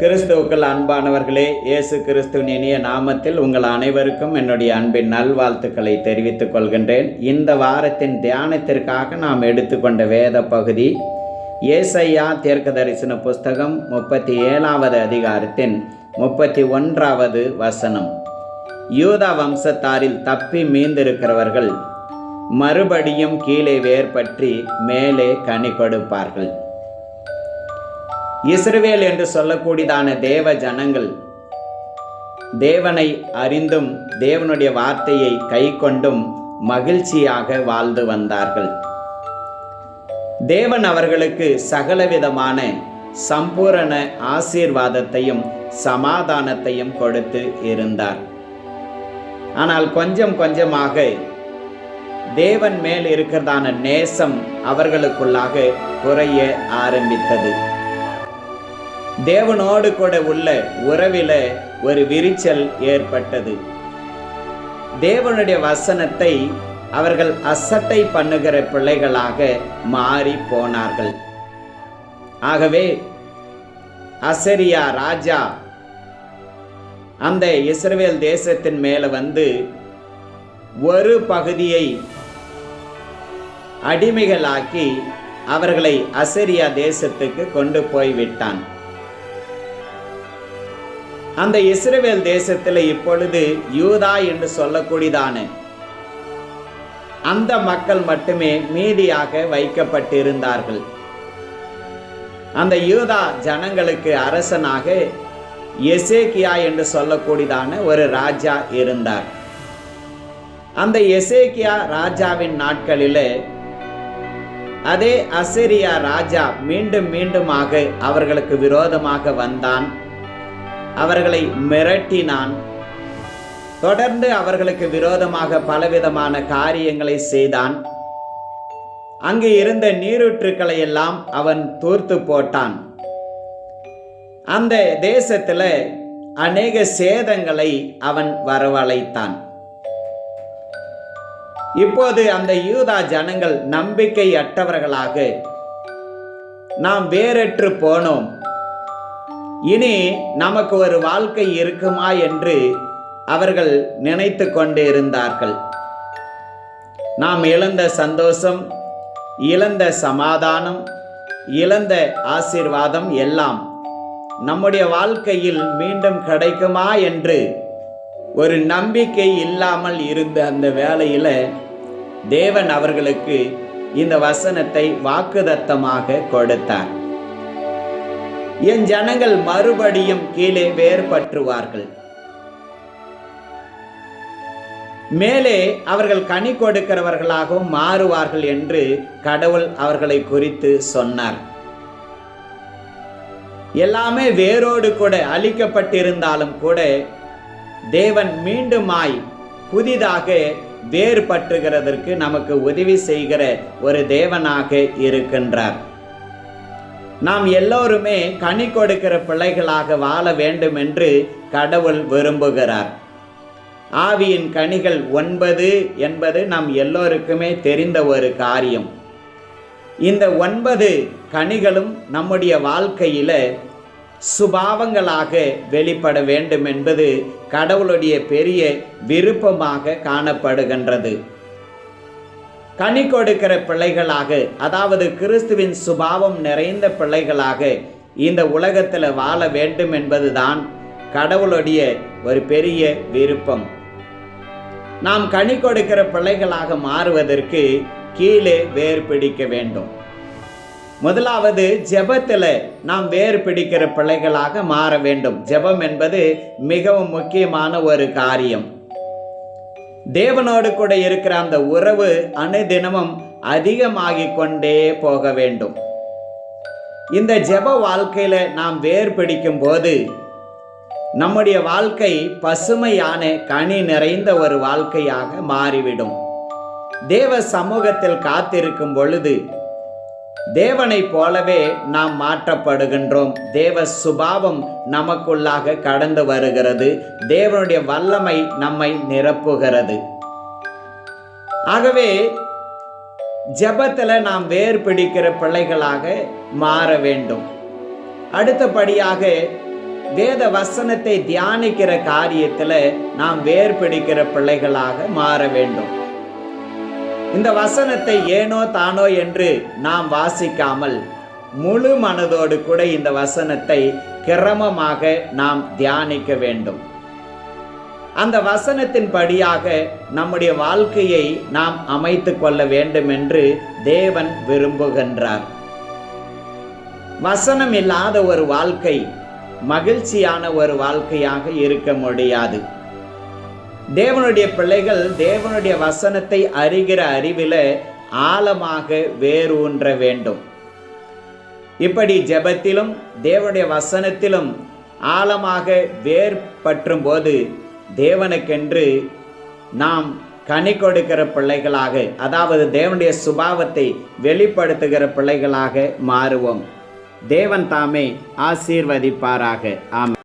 கிறிஸ்துவுக்கள் அன்பானவர்களே இயேசு கிறிஸ்துவின் இனிய நாமத்தில் உங்கள் அனைவருக்கும் என்னுடைய அன்பின் நல்வாழ்த்துக்களை தெரிவித்துக் கொள்கின்றேன். இந்த வாரத்தின் தியானத்திற்காக நாம் எடுத்துக்கொண்ட வேத பகுதி ஏசையா தீர்க்க தரிசன புஸ்தகம் முப்பத்தி ஏழாவது அதிகாரத்தின் முப்பத்தி ஒன்றாவது வசனம். யூதா வம்சத்தாரில் தப்பி மீந்திருக்கிறவர்கள் மறுபடியும் கீழே வேர்பற்றி மேலே கனி கொடுப்பார்கள். இஸ்ரவேல் என்று சொல்லக்கூடியதான தேவ ஜனங்கள் தேவனை அறிந்தும் தேவனுடைய வார்த்தையை கை கொண்டும் மகிழ்ச்சியாக வாழ்ந்து வந்தார்கள். தேவன் அவர்களுக்கு சகலவிதமான சம்பூரண ஆசீர்வாதத்தையும் சமாதானத்தையும் கொடுத்து இருந்தார். ஆனால் கொஞ்சம் கொஞ்சமாக தேவன் மேல் இருக்கிறதான நேசம் அவர்களுக்குள்ளாக குறைய ஆரம்பித்தது. தேவனோடு கூட உள்ள உறவில ஒரு விரிச்சல் ஏற்பட்டது. தேவனுடைய வசனத்தை அவர்கள் அசட்டை பண்ணுகிற பிள்ளைகளாக மாறி போனார்கள். ஆகவே அசரியா ராஜா அந்த இஸ்ரேல் தேசத்தின் மேலே வந்து ஒரு பகுதியை அடிமைகளாக்கி அவர்களை அசரியா தேசத்துக்கு கொண்டு போய் விட்டான் அந்த இஸ்ரேவேல் தேசத்தில் இப்பொழுது யூதா என்று சொல்லக்கூடியதான அந்த மக்கள் மட்டுமே மீதியாக வைக்கப்பட்டிருந்தார்கள். அந்த யூதா ஜனங்களுக்கு அரசனாக எசேக்கியா என்று சொல்லக்கூடியதான ஒரு ராஜா இருந்தார். அந்த எசேக்கியா ராஜாவின் நாட்களில் அதே அசிரியா ராஜா மீண்டும் மீண்டுமாக அவர்களுக்கு விரோதமாக வந்தான். அவர்களை மிரட்டினான். தொடர்ந்து அவர்களுக்கு விரோதமாக பலவிதமான காரியங்களை செய்தான். அங்கு இருந்த நீரூற்றுக்களை எல்லாம் அவன் தூர்த்து போட்டான். அந்த தேசத்தில் அநேக சேதங்களை அவன் வரவழைத்தான். இப்போது அந்த யூதா ஜனங்கள் நம்பிக்கை அற்றவர்களாக நாம் வேறற்று போனோம். இனி நமக்கு ஒரு வாழ்க்கை இருக்குமா என்று அவர்கள் நினைத்து கொண்டு இருந்தார்கள். நாம் இழந்த சந்தோஷம் இழந்த சமாதானம் இழந்த ஆசீர்வாதம் எல்லாம் நம்முடைய வாழ்க்கையில் மீண்டும் கிடைக்குமா என்று ஒரு நம்பிக்கை இல்லாமல் இருந்த அந்த வேளையில் தேவன் அவர்களுக்கு இந்த வசனத்தை வாக்குதத்தமாக கொடுத்தார். என் ஜனங்கள் மறுபடியும் கீழே வேறுபற்றுவார்கள். மேலே அவர்கள் கனி கொடுக்கிறவர்களாகவும் மாறுவார்கள் என்று கடவுள் அவர்களை குறித்து சொன்னார். எல்லாமே வேரோடு கூட அழிக்கப்பட்டிருந்தாலும் கூட தேவன் மீண்டுமாய் புதிதாக வேறுபற்றுகிறதற்கு நமக்கு உதவி செய்கிற ஒரு தேவனாக இருக்கின்றார். நாம் எல்லோருமே கனி கொடுக்கிற பிள்ளைகளாக வாழ வேண்டும் என்று கடவுள் விரும்புகிறார். ஆவியின் கனிகள் ஒன்பது என்பது நாம் எல்லோருக்குமே தெரிந்த ஒரு காரியம். இந்த ஒன்பது கனிகளும் நம்முடைய வாழ்க்கையில் சுபாவங்களாக வெளிப்பட வேண்டும் என்பது கடவுளுடைய பெரிய விருப்பமாக காணப்படுகின்றது. கனி கொடுக்கிற பிள்ளைகளாக அதாவது கிறிஸ்துவின் சுபாவம் நிறைந்த பிள்ளைகளாக இந்த உலகத்தில் வாழ வேண்டும் என்பதுதான் கடவுளுடைய ஒரு பெரிய விருப்பம். நாம் கனி கொடுக்கிற பிள்ளைகளாக மாறுவதற்கு கீழே வேர் பிடிக்க வேண்டும். முதலாவது ஜெபத்தில் நாம் வேறு பிடிக்கிற பிள்ளைகளாக மாற வேண்டும். ஜெபம் என்பது மிகவும் முக்கியமான ஒரு காரியம். தேவனோடு கூட இருக்கிற அந்த உறவு அனுதினமும் அதிகமாகிக் கொண்டே போக வேண்டும். இந்த ஜெப வாழ்க்கையில் நாம் வேர் பிடிக்கும் போது நம்முடைய வாழ்க்கை பசுமையான கனி நிறைந்த ஒரு வாழ்க்கையாக மாறிவிடும். தேவ சமூகத்தில் காத்திருக்கும் பொழுது தேவனைப் போலவே நாம் மாற்றப்படுகின்றோம். தேவ சுபாவம் நமக்குள்ளாக கடந்து வருகிறது. தேவனுடைய வல்லமை நம்மை நிரப்புகிறது. ஆகவே ஜெபத்தில் நாம் வேர் பிடிக்கிற பிள்ளைகளாக மாற வேண்டும். அடுத்தபடியாக வேத வசனத்தை தியானிக்கிற காரியத்தில் நாம் வேர் பிடிக்கிற பிள்ளைகளாக மாற வேண்டும். இந்த வசனத்தை ஏனோ தானோ என்று நாம் வாசிக்காமல் முழு மனதோடு கூட இந்த வசனத்தை கிரமமாக நாம் தியானிக்க வேண்டும். அந்த வசனத்தின் படியாக நம்முடைய வாழ்க்கையை நாம் அமைத்து கொள்ள வேண்டும் என்று தேவன் விரும்புகின்றார். வசனம் இல்லாத ஒரு வாழ்க்கை மகிழ்ச்சியான ஒரு வாழ்க்கையாக இருக்க முடியாது. தேவனுடைய பிள்ளைகள் தேவனுடைய வசனத்தை அறிகிற அறிவில ஆழமாக வேரூன்ற வேண்டும். இப்படி ஜெபத்திலும் தேவனுடைய வசனத்திலும் ஆழமாக வேர் பற்றும் போது தேவனுக்கென்று நாம் கனி கொடுக்கிற பிள்ளைகளாக அதாவது தேவனுடைய சுபாவத்தை வெளிப்படுத்துகிற பிள்ளைகளாக மாறுவோம். தேவன் தாமே ஆசீர்வதிப்பாராக. ஆம்